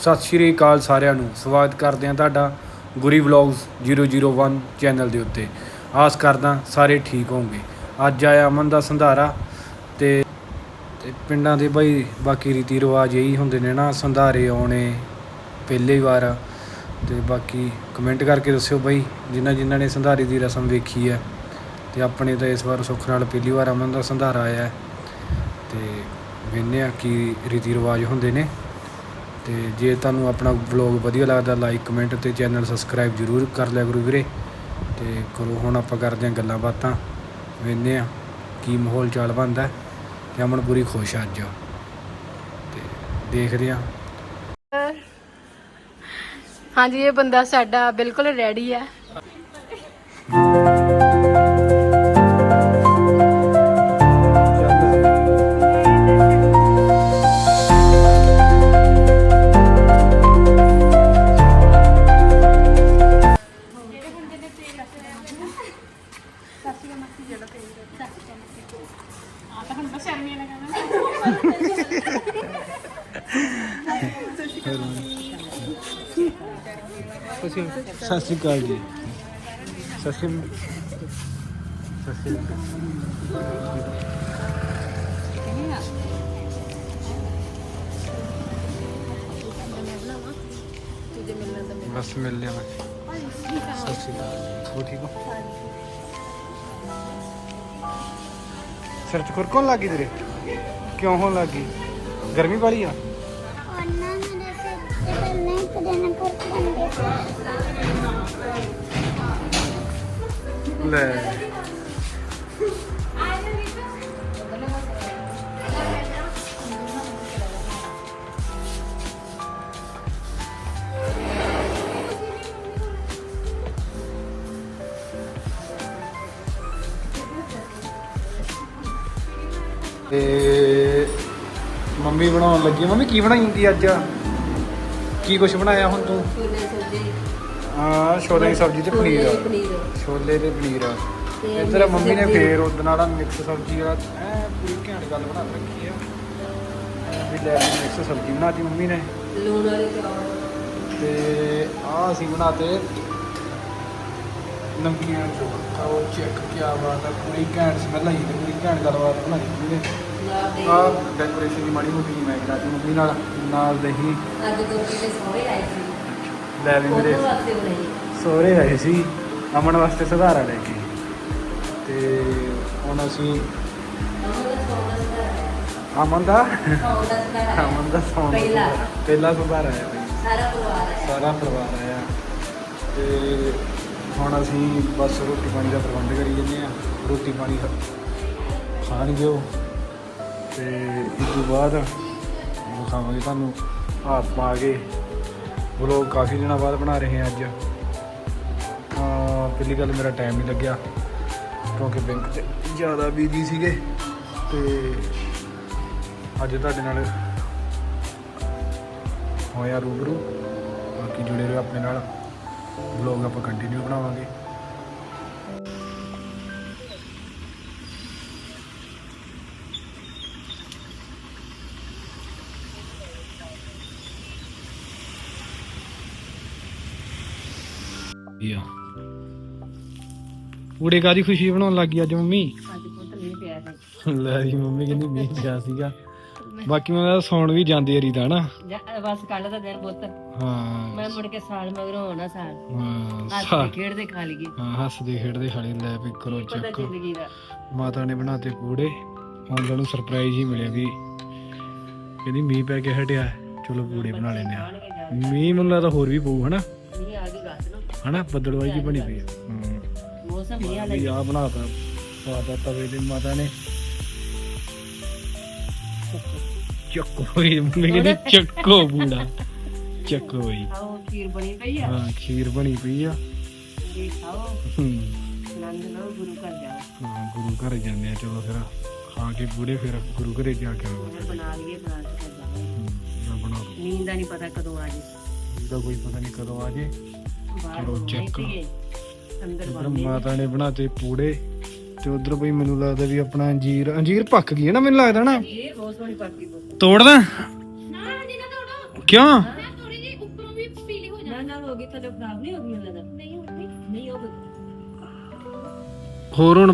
ਸਤਿ ਸ਼੍ਰੀ ਅਕਾਲ ਸਾਰਿਆਂ ਨੂੰ। ਸਵਾਗਤ ਕਰਦੇ ਹਾਂ ਤੁਹਾਡਾ ਗੁਰੀ ਵਲੌਗਸ 001 ਚੈਨਲ ਦੇ ਉੱਤੇ। ਆਸ ਕਰਦਾ ਸਾਰੇ ਠੀਕ ਹੋਵੋਗੇ ਅੱਜ ਆਇਆ ਅਮਨ ਦਾ ਸੰਧਾਰਾ ਤੇ ਤੇ ਪਿੰਡਾਂ ਦੇ ਭਾਈ ਬਾਕੀ ਰੀਤੀ ਰਿਵਾਜ ਇਹੀ ਹੁੰਦੇ ਨੇ ਨਾ, ਸੰਧਾਰੇ ਆਉਣੇ ਪਹਿਲੀ ਵਾਰ। ਤੇ ਬਾਕੀ ਕਮੈਂਟ ਕਰਕੇ ਦੱਸਿਓ ਬਈ, ਜਿਨ੍ਹਾਂ ਜਿਨ੍ਹਾਂ ਨੇ ਸੰਧਾਰੇ ਦੀ ਰਸਮ ਵੇਖੀ ਹੈ ਤੇ ਆਪਣੇ ਤਾਂ ਇਸ ਵਾਰ ਸੁੱਖ ਨਾਲ ਪਹਿਲੀ ਵਾਰ ਅਮਨ ਦਾ ਸੰਧਾਰਾ ਆਇਆ ਹੈ। ਤੇ ਵੇਖਦੇ ਆ ਕੀ ਰੀਤੀ ਰਿਵਾਜ ਹੁੰਦੇ ਨੇ। ਅਤੇ ਜੇ ਤੁਹਾਨੂੰ ਆਪਣਾ ਵਲੌਗ ਵਧੀਆ ਲੱਗਦਾ ਲਾਈਕ ਕਮੈਂਟ ਅਤੇ ਚੈਨਲ ਸਬਸਕ੍ਰਾਈਬ ਜਰੂਰ ਕਰ ਲਿਆ ਕਰੋ ਵੀਰੇ। ਅਤੇ ਕਰੋ, ਹੁਣ ਆਪਾਂ ਕਰਦੇ ਹਾਂ ਗੱਲਾਂ ਬਾਤਾਂ। ਵੇਖਦੇ ਹਾਂ ਕੀ ਮਾਹੌਲ ਚਾਲ ਬਣਦਾ ਤੇ ਅਮਨ ਪੂਰੀ ਖੁਸ਼ ਆ ਅੱਜ। ਤੇ ਦੇਖਦੇ ਹਾਂ। ਹਾਂਜੀ, ਇਹ ਬੰਦਾ ਸਾਡਾ ਬਿਲਕੁਲ ਰੈਡੀ ਹੈ। ਸਤਿ ਸ਼੍ਰੀ ਅਕਾਲ ਜੀ ਸਤਿ ਸ਼੍ਰੀ ਸਤਿ ਸ਼੍ਰੀ ਬਸ ਮਿਲ ਲਿਆ ਮੈਂ ਸਤਿ ਸ਼੍ਰੀ ਅਕਾਲ ਹੋ ਠੀਕ ਹੋ ਸਿਰ ਚ ਖੁਰਕਣ ਲੱਗੀ ਤੇਰੇ ਕਿਉਂ ਹੋਣ ਲੱਗੀ ਗਰਮੀ ਵਾਲੀ ਆ ਉਹਨਾਂ ਮੇਰੇ ਸਿਰ ਤੇ ਪਹਿਲਾਂ ਇੱਕ ਲੈ। ਤੇ ਮੰਮੀ ਬਣਾਉਣ ਲੱਗੀ। ਮੰਮੀ ਕੀ ਬਣਾਈ ਹੁੰਦੀ ਅੱਜ? ਕੀ ਕੁਛ ਬਣਾਇਆ ਹੁਣ ਤੂੰ? ਛੋਲੇ ਸਬਜ਼ੀ। ਹਾਂ ਛੋਲੇ ਦੀ ਸਬਜ਼ੀ ਤੇ ਪਨੀਰ। ਪਨੀਰ। ਛੋਲੇ ਤੇ ਪਨੀਰ। ਤੇ ਇੱਧਰ ਮੰਮੀ ਨੇ ਸਬਜ਼ੀ। ਫੇਰ ਉਹਦੇ ਨਾਲ ਮਿਕਸ ਸਬਜ਼ੀ ਆ ਐ ਪੂਰੀ ਘੈਂਟ ਗੱਲ ਬਣਾ ਰੱਖੀ ਆ। ਐਂ ਵੀ ਲੈ ਵੀ ਮਿਕਸ ਸਬਜ਼ੀ ਬਣਾਤੀ ਮੰਮੀ ਨੇ। ਲੂਣ ਵਾਲੇ ਚੌਲ। ਤੇ ਆ ਅਸੀਂ ਬਣਾਤੇ ਨਮਕੀਨ ਚੋਲ। ਉਹ ਚੈੱਕ ਕੀ ਬਾਤ ਆ ਪੂਰੀ ਘੈਂਟ ਸਮੈਲ ਆਈ ਤੇ ਪੂਰੀ ਘੈਂਟ ਗੱਲਬਾਤ ਬਣਾਈ ਦੇ ਆ ਡੈਕੋਰੇਸ਼ਨ ਦੀ ਮਾੜੀ ਮੋਟੀ ਮੈਂ ਕਰਾਤੀ ਮੰਮੀ ਨਾਲ ਨਾਲ ਦਹੀਂ ਅੱਜ ਗੋਪੀ ਦੇ ਸਹੁਰੇ ਆਏ ਸੀ। ਲੈ ਵੀ ਮੇਰੇ। ਸੋਹਰੇ ਆਏ ਸੀ ਅਮਨ ਵਾਸਤੇ ਸੁਧਾਰਾ ਲੈ ਕੇ। ਤੇ ਹੁਣ ਅਸੀਂ ਦਾ ਅਮਨ ਦਾ? ਦਾ ਦਾ। ਅਮਨ ਦਾ ਸੌਣ ਦਾ ਪਹਿਲਾ। ਪਹਿਲਾ ਸੁਧਾਰ ਆਇਆ ਬਈ। ਸਾਰਾ ਪਰਿਵਾਰ ਆਇਆ ਸਾਰਾ ਪਰਿਵਾਰ ਆਇਆ। ਤੇ ਹੁਣ ਅਸੀਂ ਬਸ ਰੋਟੀ ਪਾਣੀ ਦਾ ਪ੍ਰਬੰਧ ਕਰੀ ਜੰਨੇ ਆ ਰੋਟੀ ਪਾਣੀ ਖਾ- ਖਾਣਗੇ ਉਹ। ਤੇ ਇਸ ਤੋਂ ਬਾਅਦ ਦਿਖਾਵਾਂਗੇ ਤੁਹਾਨੂੰ ਹੱਥ ਪਾ ਕੇ ਵਲੋਗ ਕਾਫੀ ਦਿਨਾਂ ਬਾਅਦ ਬਣਾ ਰਹੇ ਹਾਂ ਅੱਜ। ਤਾਂ ਪਹਿਲੀ ਗੱਲ ਮੇਰਾ ਟਾਈਮ ਨਹੀਂ ਲੱਗਿਆ ਕਿਉਂਕਿ ਬੈਂਕ 'ਚ ਜ਼ਿਆਦਾ ਬਿਜ਼ੀ ਸੀਗੇ ਤੇ ਅੱਜ ਤੁਹਾਡੇ ਨਾਲ ਹੋਇਆ ਰੂਬਰੂ। ਬਾਕੀ ਜੁੜੇ ਰਹੋ ਆਪਣੇ ਨਾਲ। ਵਲੌਗ ਆਪਾਂ ਕੰਟੀਨਿਊ ਬਣਾਵਾਂਗੇ। ਯਾ ਉੜੇ ਕਾਦੀ ਖੁਸ਼ੀ ਬਣਾਉਣ ਲੱਗੀ ਅੱਜ ਮੰਮੀ? ਅੱਜ ਪੁੱਤ ਨਹੀਂ ਪਿਆ ਸੀ ਲੈ ਜੀ ਮੰਮੀ ਕਹਿੰਦੀ ਮੀਂਹ ਪਿਆ ਸੀਗਾ। ਬਾਕੀ ਮੈਂ ਸੌਣ ਵੀ ਜਾਂਦੀ ਰੀ ਦਾ ਨਾ ਜਾ- ਬਸ ਕੱਲ ਦਾ ਦਿਨ ਪੁੱਤ। ਹਾਂ। ਮੈਂ ਮੁੜ ਕੇ ਸਾਲ ਮਗਰੋਂ ਹੋਣਾ ਸਾਲ। ਹਾਂ ਸਾ- ਖੇਡਦੇ ਖਾ ਲਈਏ। ਹਾਂ ਹੱਸਦੇ ਖੇਡਦੇ ਖਾਲੀ ਲੈ ਵੀ ਕਰੋ ਪਤਾ ਚੱਕ। ਜ਼ਿੰਦਗੀ ਦਾ। ਮਾਤਾ ਨੇ ਬਣਾਤੇ ਪੂੜੇ। ਉਹਨਾਂ ਨੂੰ ਸਰਪ੍ਰਾਈਜ਼ ਹੀ ਮਿਲਿਆ ਵੀ। ਕਹਿੰਦੀ ਮੀਂਹ ਪੈ ਕੇ ਹਟਿਆ। ਚਲੋ ਪੂੜੇ ਬਣਾ ਲੈਨੇ ਆ ਆਣਗੇ ਜਾ। ਮੀਂਹ ਮੈਨੂੰ ਲੱਗਦਾ ਹੋਰ ਵੀ ਪਊ ਹਨਾ? ਨਹੀਂ ਆ ਗਈ ਨੂੰ ਹਨਾ? ਬੱਦਲਵਾਈ ਜੀ ਬਣੀ ਪਈ ਹੂੰ ਮੌਸਮ ਹੀ ਆ ਵੀ ਆ ਬਣਾਤਾ ਪਾਤਾ ਤਵੇ ਤੇ ਮਾਤਾ ਨੇ। ਚੱਕੋ ਹੀ ਮੰਮੀ ਕਹਿੰਦੀ ਚੱਕੋ ਪੂੜਾ ਚੱਕੋ ਹੀ ਆਓ ਖੀਰ ਬਣੀ ਪਈ ਆ। ਹਾਂ ਖੀਰ ਬਣੀ ਪਈ ਆ। ਇਹ ਖਾਓ। ਹੂੰ। ਨੰਦ ਨਾਲ ਗੁਰੂ ਘਰ ਜਾਓ। ਹਾਂ ਗੁਰੂ ਘਰ ਜਾਂਦੇ ਆ। ਚਲੋ ਫਿਰ ਖਾ ਕੇ ਪੂੜੇ ਫਿਰ ਗੁਰੂ ਘਰੇ ਜਾ ਕੇ ਬਣਾ ਲਈਏ ਬਣਾ ਕੇ ਜਾਵਾਂਗੇ। ਬਣਾ ਦੂੰ ਨੀਂਦ ਦਾ ਨਹੀਂ ਪਤਾ ਕਦੋਂ ਆ ਜੇ। ਕੋਈ ਪਤਾ ਨਹੀਂ ਕਦੋਂ ਆ ਜੇ। ਇੱਧਰ ਬੰਦੇ ਮਾਤਾ ਨੇ ਬਣਾਤੇ ਪੂੜੇ ਤੇ ਉਧਰ ਬਈ ਮੈਨੂੰ ਲੱਗਦਾ ਵੀ ਆਪਣਾ ਅੰਜੀਰ ਅੰਜੀਰ ਪੱਕ ਗਈ ਹੈ ਨਾ ਮੈਨੂੰ ਲੱਗਦਾ ਨਾ। ਇਹ ਬਹੁਤ ਸੋਹਣੀ ਪਾਕੀ ਬੋ ਤੋੜਦਾ? ਕਿਉਂ? ਕਦੇ ਖਰਾਬ ਨਹੀਂ ਹੋ ਗਈ ਲੱਗਦਾ ਨਹੀਂ ਹੋਣੀ ਨਹੀਂ। ਹੋ ਗਈ। ਹੋਰ ਹੁਣ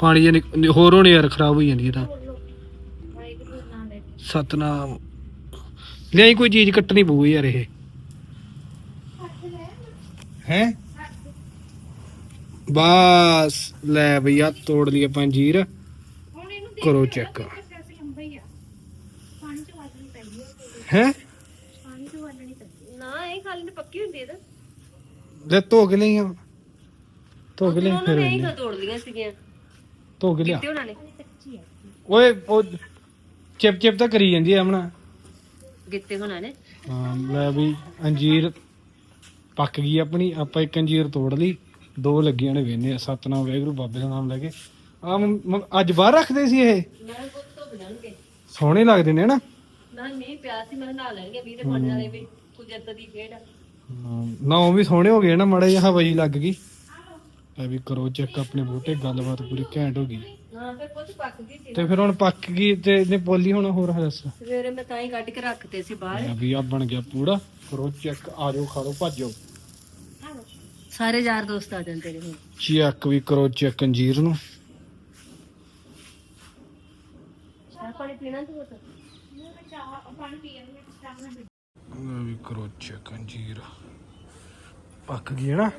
ਪਾਣੀ ਜੇ ਨਿਕ- ਹੋਰ ਹੁਣ ਯਾਰ ਖਰਾਬ ਹੋਈ ਜਾਂਦੀ ਇਹ ਤਾਂ। ਲੈ ਸਤਨਾਮ। ਲਿਆਈ ਕੋਈ ਚੀਜ਼ ਕੱਟਣੀ ਪਊ ਯਾਰ ਇਹ। ਹੈ? ਬਸ ਲੈ ਭਈਆ ਤੋੜ ਲਈ ਆਪਾਂ ਇਹਨੂੰ ਕਰੋ ਚੈੱਕ ਹੀ? ਨਾ ਇਹ ਖਾਲੀ ਨੇ ਪੱਕੀ ਹੁੰਦੀ ਹੈ ਤਾਂ। ਲੈ ਧੋ ਕੇ ਲਈ ਆ। ਧੋ ਕੇ ਲਈ ਫਿਰ ਨੇ ਵੇਖਦੇ ਹੀ ਤੋੜ ਲਈਆਂ ਸੀਗੀਆਂ। ਧੋ ਕੇ ਲਿਆ। ਤੇ ਉਹਨਾਂ ਨੇ। ਕੱਚੀ ਹੈ ਓਏ ਉਹ ਚਿਪ ਚਿਪ ਤਾਂ ਕਰੀ ਜਾਂਦੀ ਆ ਆਪਣਾ। ਗਿੱਤੇ ਹੋਣਾ ਨੇ। ਹਾਂ ਲੈ ਵੀ ਅੰਜੀਰ ਪੱਕ ਗਈ ਆਪਣੀ ਆਪਾਂ ਇੱਕ ਅੰਜੀਰ ਤੋੜ ਲਈ। ਦੋ ਲੱਗੀਆਂ ਨੇ ਵੇਨੇ ਸਤਨਾਮ ਵਾਹਿਗੁਰੂ ਬਾਬੇ ਦਾ ਨਾਮ ਲੈ ਕੇ। ਆ ਅੱਜ ਬਾਹਰ ਰੱਖਦੇ ਸੀ ਇਹ? ਮੈਂ ਪੁੱਤ ਸੋਹਣੇ ਲੱਗਦੇ ਨੇ ਨਾ? ਨਾ ਮੀਂਹ ਪਿਆ ਸੀ ਮੈਂ ਨਹਾ ਲੈਣਗੇ ਵੀਹ ਦੇ ਪਾਣੀ ਵਾਲੇ ਵੀ ਕੁਦਰਤ ਦੀ ਖੇਡ ਆ। ਨਾ ਉਹ ਵੀ ਸੋਹਣੇ ਹੋ ਗਏ ਨਾ ਮੜਾ ਜਿਹਾ ਹਵਾ ਜੀ ਲੱਗ ਗਈ। ਐ ਵੀ ਕਰੋ ਚੈੱਕ ਆਪਣੇ ਬੂਟੇ ਗੱਲਬਾਤ ਪੂਰੀ ਘੈਂਟ ਹੋ ਗਈ। ਹਾਂ ਫਿਰ ਪੁੱਤ ਪੱਕ ਗਈ ਸੀ ਤੇ ਫਿਰ ਹੁਣ ਪੱਕ ਗਈ ਤੇ ਇਹਨੇ ਪੋਲੀ ਹੁਣ ਹੋਰ ਦੱਸ। ਸਵੇਰੇ ਮੈਂ ਤਾਂ ਹੀ ਕੱਢ ਕੇ ਰੱਖਤੇ ਸੀ ਬਾਹਰ। ਵੀ ਆ ਬਣ ਗਿਆ ਪੂਰਾ ਕਰੋ ਚੈੱਕ ਆ ਜਾਓ ਖਾ ਲਓ ਭੱਜੋ ਸਾਰੇ ਯਾਰ ਦੋਸਤ ਆ ਜਾਂਦੇ ਨੇ ਹੁਣ। ਚੈੱਕ ਵੀ ਕਰੋ ਚੈੱਕ ਅੰਜੀਰ ਨੂੰ। ਚਾਹ ਪਾਣੀ ਪੀਣਾ ਤੂੰ ਪੁੱਤ? ਲੈ ਵੀ ਕਰੋ ਚੈੱਕ ਅੰਜੀਰ। ਪੱਕ ਗਈ ਹੈ ਨਾ?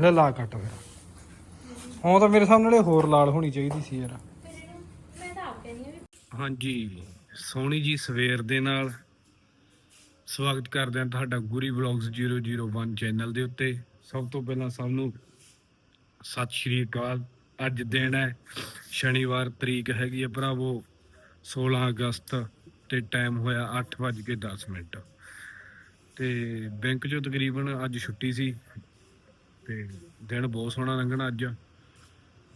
ਲੈ ਲਾ ਕੱਟ ਫਿਰ। ਹਾਂ, ਤਾਂ ਮੇਰੇ ਸਾਹਮਣੇ ਹੋਰ ਲਾਲ ਹੋਣੀ ਚਾਹੀਦੀ ਸੀ ਯਾਰ। ਹਾਂਜੀ, ਸੋਹਣੀ ਜੀ ਸਵੇਰ ਦੇ ਨਾਲ। ਸਵਾਗਤ ਕਰਦੇ ਹਾਂ ਤੁਹਾਡਾ ਗੁਰੀ ਵਲੌਗਸ 001 ਚੈਨਲ ਦੇ ਉੱਤੇ। ਸਭ ਤੋਂ ਪਹਿਲਾਂ ਸਭ ਨੂੰ ਸਤਿ ਸ਼੍ਰੀ ਅਕਾਲ। ਅੱਜ ਦਿਨ ਹੈ, ਸ਼ਨੀਵਾਰ ਤਰੀਕ ਹੈਗੀ ਹੈ ਭਰਾਵੋ 16 ਅਗਸਤ ਤੇ ਟਾਈਮ ਹੋਇਆ 8:10 ਮਿੰਟ। ਤੇ ਬੈਂਕ 'ਚੋਂ ਤਕਰੀਬਨ ਅੱਜ ਛੁੱਟੀ ਸੀ ਤੇ ਦਿਨ ਬਹੁਤ ਸੋਹਣਾ ਲੰਘਣਾ ਅੱਜ।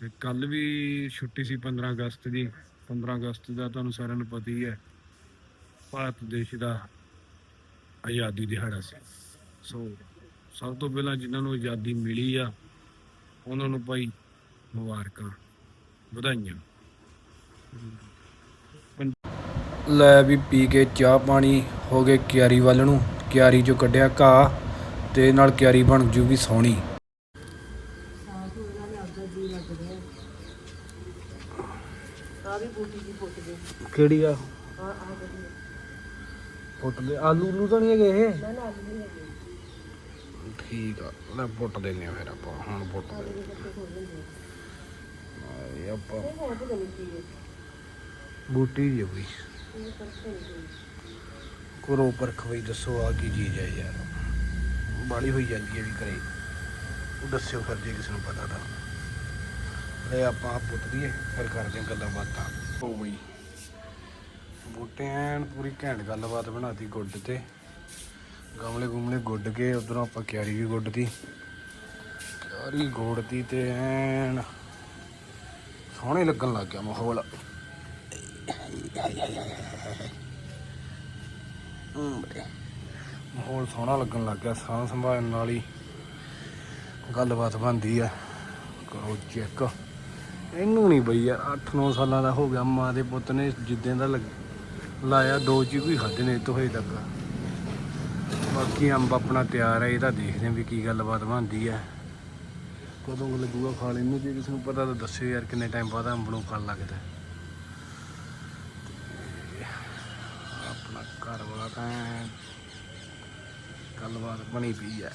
ਤੇ ਕੱਲ ਵੀ ਛੁੱਟੀ ਸੀ 15 ਅਗਸਤ ਦੀ 15 ਅਗਸਤ ਦਾ ਤੁਹਾਨੂੰ ਸਾਰਿਆਂ ਨੂੰ ਪਤਾ ਹੀ ਹੈ, ਭਾਰਤ ਦੇਸ਼ ਦਾ ਆਜ਼ਾਦੀ ਦਿਹਾੜਾ ਸੀ। ਸੋ ਸਭ ਤੋਂ ਪਹਿਲਾਂ ਜਿਨ੍ਹਾਂ ਨੂੰ ਆਜ਼ਾਦੀ ਮਿਲੀ ਆ, ਉਹਨਾਂ ਨੂੰ ਭਾਈ ਮੁਬਾਰਕਾਂ, ਵਧਾਈਆਂ। ਲੈ ਵੀ ਪੀ ਕੇ ਚਾਹ ਪਾਣੀ ਹੋ ਗਏ ਕਿਆਰੀ ਵੱਲ ਨੂੰ, ਕਿਆਰੀ ਚੋਂ ਕੱਢਿਆ ਘਾਹ ਤੇ ਨਾਲ ਕਿਆਰੀ ਬਣ ਜੂਗੀ ਸੋਹਣੀ ਆ ਵੀ ਬੂਟੀ ਦੀ ਫੁੱਟ ਗਈ ਕਿਹੜੀ ਆ? ਫੁੱਟ ਦੇ। ਆਲੂ ਨੂੰ ਤਾਂ ਨਹੀਂ ਹੈਗੇ ਇਹ? ਨਾ ਨਾ ਨਹੀਂ ਹੈਗੀ। ਠੀਕ ਆ ਲੈ ਫੁੱਟ ਲੈਨੇ ਆ ਫਿਰ ਆਪਾਂ ਹੁਣ ਫੁੱਟ ਦੇ। ਇਹ ਆਪਾਂ। ਇਹ ਹੈ ਪਤਾ ਨਹੀਂ ਕੀ ਹੈ ਬੂਟੀ ਜੀ ਕੋਈ ਇਹ ਪਰਸੇ ਨਹੀਂ ਕਰੋ ਪਰਖ ਦੱਸੋ ਆ ਕੀ ਚੀਜ਼ ਹੈ ਯਾਰ। ਬਾਲੀ ਹੋਈ ਜਾਂਦੀ ਹੈ ਵੀ ਕਰੇ ਉਹ ਦੱਸਿਓ ਫਿਰ ਜੇ ਕਿਸੇ ਨੂੰ ਪਤਾ ਤਾਂ। ਲੈ ਆਪਾਂ ਆਪ ਪੁੱਤ ਦੀਏ ਫਿਰ ਕਰਦੇ ਹਾਂ ਗੱਲਾਂ ਬਾਤਾਂ। ਹੋ ਬਈ। ਬੂਟੇ ਐਨ ਪੂਰੀ ਘੈਂਟ ਗੱਲਬਾਤ ਬਣਾਤੀ ਗੁੱਡ ਤੇ। ਗਮਲੇ ਗੁਮਲੇ ਗੁੱਡ ਕੇ ਉਧਰੋਂ ਆਪਾਂ ਕਿਆਰੀ ਵੀ ਗੁੱਡਤੀ। ਕਿਆਰੀ ਗੋੜਤੀ ਤੇ ਐਨ ਸੋਹਣੇ ਲੱਗਣ ਲੱਗ ਗਿਆ ਮਾਹੌਲ। ਮਾਹੌਲ ਸੋਹਣਾ ਲੱਗਣ ਲੱਗ ਗਿਆ ਸਾਹ ਸੰਭਾਲਣ ਨਾਲ ਹੀ ਗੱਲਬਾਤ ਬਣਦੀ ਆ। ਕਰੋ ਚੈੱਕ। ਇਹਨੂੰ ਨਹੀਂ ਬਈ ਯਾਰ 8-9 ਸਾਲਾਂ ਦਾ ਹੋ ਗਿਆ ਮਾਂ ਦੇ ਪੁੱਤ ਨੇ ਜਿੱਦਾਂ ਦਾ ਲੱਗ- ਲਾਇਆ, ਦੋ ਚੀਜ਼ ਹੀ ਖਾਦੇ ਨੇ ਤੋਂ ਹਜੇ ਤੱਕ। ਬਾਕੀ ਅੰਬ ਆਪਣਾ ਤਿਆਰ ਹੈ ਇਹਦਾ ਦੇਖਦੇ ਹਾਂ ਵੀ ਕੀ ਗੱਲਬਾਤ ਬਣਦੀ ਹੈ ਕਦੋਂ ਕੁ ਲੱਗੂਗਾ ਖਾਣ, ਇਹਨੂੰ ਜੇ ਕਿਸੇ ਨੂੰ ਪਤਾ ਤਾਂ ਦੱਸਿਓ ਯਾਰ, ਕਿੰਨੇ ਟਾਈਮ ਬਾਅਦ ਅੰਬ ਨੂੰ ਫਲ ਲੱਗਦਾ। ਆਪਣਾ ਘਰ-ਬਾਰ ਤਾਂ ਗੱਲਬਾਤ ਬਣੀ ਪਈ ਹੈ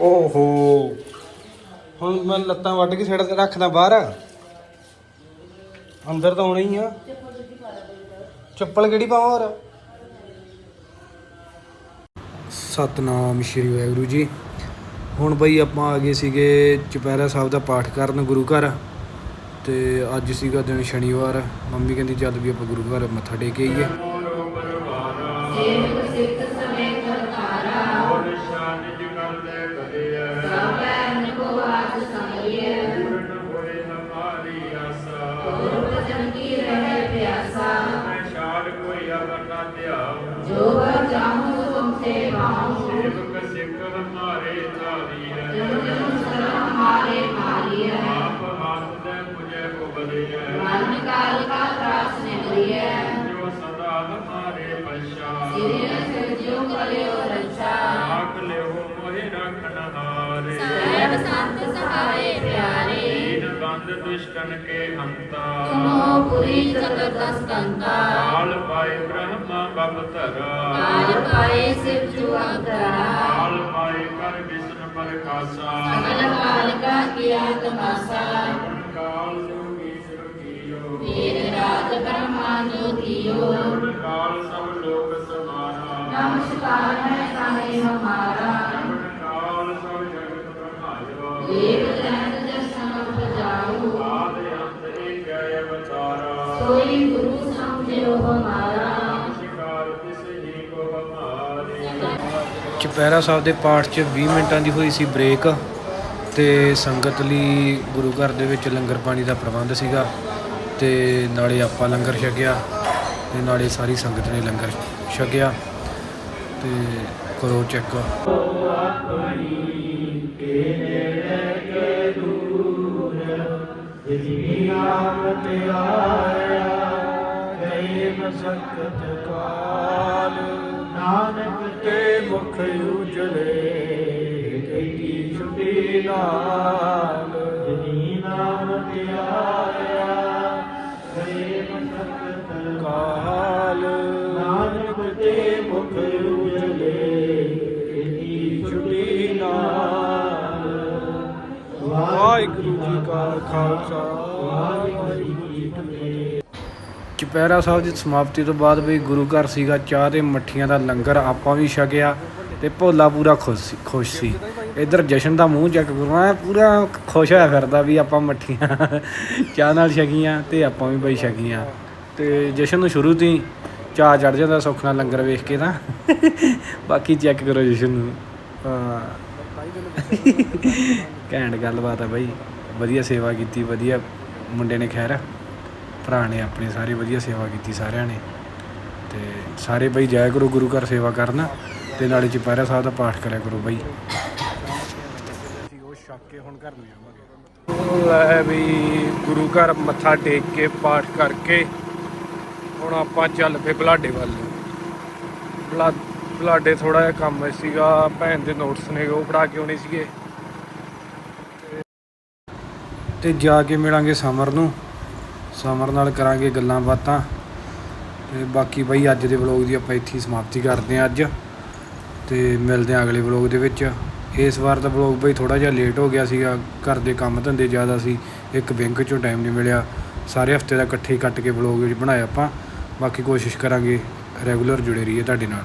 ਓਹੋ। ਹੁਣ ਮੈਂ ਲੱਤਾਂ ਵੱਢ ਕੇ ਛੱਡ ਰੱਖਦਾ ਬਾਹਰ। ਅੰਦਰ ਤਾਂ ਆਉਣਾ ਹੀ ਆ। ਚੱਪਲ ਕਿਹੜੀ ਪਾਵਾਂ ਹੋਰ? ਸਤਨਾਮ ਸ਼੍ਰੀ ਵਾਹਿਗੁਰੂ ਜੀ। ਹੁਣ ਬਈ ਆਪਾਂ ਆ ਗਏ ਸੀਗੇ ਚੁਪਹਿਰਾ ਸਾਹਿਬ ਦਾ ਪਾਠ ਕਰਨ ਗੁਰੂ ਘਰ। ਤੇ ਅੱਜ ਸੀਗਾ ਦਿਨ ਸ਼ਨੀਵਾਰ। ਮੰਮੀ ਕਹਿੰਦੀ ਚੱਲ ਵੀ ਆਪਾਂ ਗੁਰੂ ਘਰ ਮੱਥਾ ਟੇਕ ਕੇ ਆਈਏ ਛਾੜ ਧਿਆਉ ਜੋ ਵਰ ਜਾਮੂ ਦੁਸ਼ਟਨ ਕੇ ਹੰਤਾ ਤੁਮੋ ਪੁਰੀ ਜਗਤ ਦਸਕੰਤਾ ਕਾਲ ਪਾਏ ਬ੍ਰਹਮਾ ਬਪਤਰਾ ਕਾਲ ਪਾਏ ਸਿਵ ਜੂ ਅੰਤਰਾ ਕਾਲ ਪਾਏ ਕਰ ਵਿਸ਼ਨ ਪਰਖਾਸਾ ਅਗਲ ਕਾਲ ਕਾ ਕੀਆ ਤਮਾਸਾ ਕਾਲ ਜੋਗੀ ਸਿਰ ਕੀਓ ਤੇਰੇ ਰਾਜ ਬ੍ਰਹਮਾ ਜੋ ਧੀਓ ਕਾਲ ਸਭ ਲੋਕ ਸਮਾਰਾ ਨਮਸਕਾਰ ਹੈ ਚੁਪਹਿਰਾ ਸਾਹਿਬ ਦੇ ਪਾਠ 'ਚ 20 ਮਿੰਟਾਂ ਦੀ ਹੋਈ ਸੀ ਬ੍ਰੇਕ ਤੇ ਸੰਗਤ ਲਈ ਗੁਰੂ ਘਰ ਦੇ ਵਿੱਚ ਲੰਗਰ ਪਾਣੀ ਦਾ ਪ੍ਰਬੰਧ ਸੀਗਾ ਤੇ ਨਾਲੇ ਆਪਾਂ ਲੰਗਰ ਛਕਿਆ ਤੇ ਨਾਲੇ ਸਾਰੀ ਸੰਗਤ ਨੇ ਲੰਗਰ ਛਕਿਆ ਤੇ ਕਰੋ ਚੈੱਕ। ਨਾਨਕ ਤੇ ਮੁਖ ਉਜਲੇ ਤੇਰੀ ਛੁਟੀ ਨਾਲ। ਜਿਨੀ ਨਾਮ ਧਿਆਇਆ ਗਏ ਮਸਕਤ ਕਾਲ ਨਾਨਕ ਤੇ ਮੁਖ ਉਜਲੇ ਤੇਰੀ ਛੁਟੀ ਨਾਲ। ਵਾਹਿਗੁਰੂ ਜੀ ਕਾ ਖਾਲਸਾ ਵਾਹਿਗੁਰੂ ਜੀ ਕੀ ਫਤਿਹ ਚੁਪਹਿਰਾ ਸਾਹਿਬ ਦੀ ਸਮਾਪਤੀ ਤੋਂ ਬਾਅਦ ਵੀ ਗੁਰੂ ਘਰ ਸੀਗਾ, ਚਾਹ ਤੇ ਮੱਠੀਆਂ ਦਾ ਲੰਗਰ ਆਪਾਂ ਵੀ ਛਕਿਆ ਤੇ ਭੋਲਾ ਪੂਰਾ ਖੁਸ਼ ਸੀ ਖੁਸ਼ ਸੀ। ਇਧਰ ਜਸ਼ਨ ਦਾ ਮੂੰਹ ਚੈੱਕ ਕਰੋ ਪੂਰਾ ਖੁਸ਼ ਹੋਇਆ ਫਿਰਦਾ ਵੀ ਆਪਾਂ ਮੱਠੀਆਂ ਚਾਹ ਨਾਲ ਛਕੀਆਂ ਤੇ ਆਪਾਂ ਵੀ ਬਈ ਛਕੀਆਂ। ਤੇ ਜਸ਼ਨ ਨੂੰ ਸ਼ੁਰੂ ਤੋਂ ਹੀ ਚਾਹ ਚੜ ਜਾਂਦਾ ਸੁੱਖ ਨਾਲ ਲੰਗਰ ਵੇਖ ਕੇ ਤਾਂ। ਬਾਕੀ ਚੈੱਕ ਕਰੋ ਜਸ਼ਨ ਨੂੰ। ਹਾਂ। ਘੈਂਟ ਗੱਲਬਾਤ ਆ ਬਾਈ, ਵਧੀਆ ਸੇਵਾ ਕੀਤੀ, ਵਧੀਆ ਮੁੰਡੇ ਨੇ ਖੈਰ। ਭਰਾ ਨੇ ਆਪਣੇ ਸਾਰੇ ਵਧੀਆ ਸੇਵਾ ਕੀਤੀ ਸਾਰਿਆਂ ਨੇ। ਤੇ ਸਾਰੇ ਬਈ ਜਾਇਆ ਕਰੋ ਗੁਰੂ ਘਰ ਸੇਵਾ ਕਰਨ ਤੇ ਨਾਲੇ ਚੁਪਹਿਰਾ ਸਾਹਿਬ ਦਾ ਪਾਠ ਕਰਿਆ ਕਰੋ ਬਈ। ਉਹ ਛੱਕ ਕੇ ਹੁਣ ਘਰ ਨੂੰ ਜਾਵਾਂਗੇ ਲੈ ਵੀ ਗੁਰੂ ਘਰ ਮੱਥਾ ਟੇਕ ਕੇ ਪਾਠ ਕਰਕੇ ਹੁਣ ਆਪਾਂ ਚੱਲ ਪਏ ਬਲਾਡੇ ਵੱਲ। ਬਲਾ ਬਲਾਡੇ ਥੋੜਾ ਜਿਹਾ ਕੰਮ ਸੀਗਾ ਭੈਣ ਦੇ ਨੋਟਸ ਨੇ ਉਹ ਫੜਾ ਕੇ ਆਉਣੇ ਸੀਗੇ। ਤੇ ਜਾ ਕੇ ਮਿਲਾਂਗੇ ਸਮਰ ਨੂੰ। ਸਮਰ ਨਾਲ ਕਰਾਂਗੇ ਗੱਲਾਂ ਬਾਤਾਂ। ਤੇ ਬਾਕੀ ਬਈ ਅੱਜ ਦੇ ਵਲੌਗ ਦੀ ਆਪਾਂ ਇੱਥੇ ਸਮਾਪਤੀ ਕਰਦੇ ਹਾਂ ਅੱਜ। ਤੇ ਮਿਲਦੇ ਹਾਂ ਅਗਲੇ ਵਲੌਗ ਦੇ ਵਿੱਚ। ਇਸ ਵਾਰ ਦਾ ਵਲੌਗ ਬਈ ਥੋੜਾ ਜਿਹਾ ਲੇਟ ਹੋ ਗਿਆ ਸੀਗਾ। ਘਰ ਦੇ ਕੰਮ ਧੰਦੇ ਜ਼ਿਆਦਾ ਸੀ। ਇੱਕ ਬੈਂਕ ਚੋਂ ਟਾਈਮ ਨਹੀਂ ਮਿਲਿਆ। ਸਾਰੇ ਹਫ਼ਤੇ ਦਾ ਇਕੱਠੇ ਕੱਟ ਕੇ ਵਲੌਗ ਬਣਾਇਆ ਆਪਾਂ। ਬਾਕੀ ਕੋਸ਼ਿਸ਼ ਕਰਾਂਗੇ ਰੈਗੂਲਰ ਜੁੜੇ ਰਹੀਏ ਤੁਹਾਡੇ ਨਾਲ।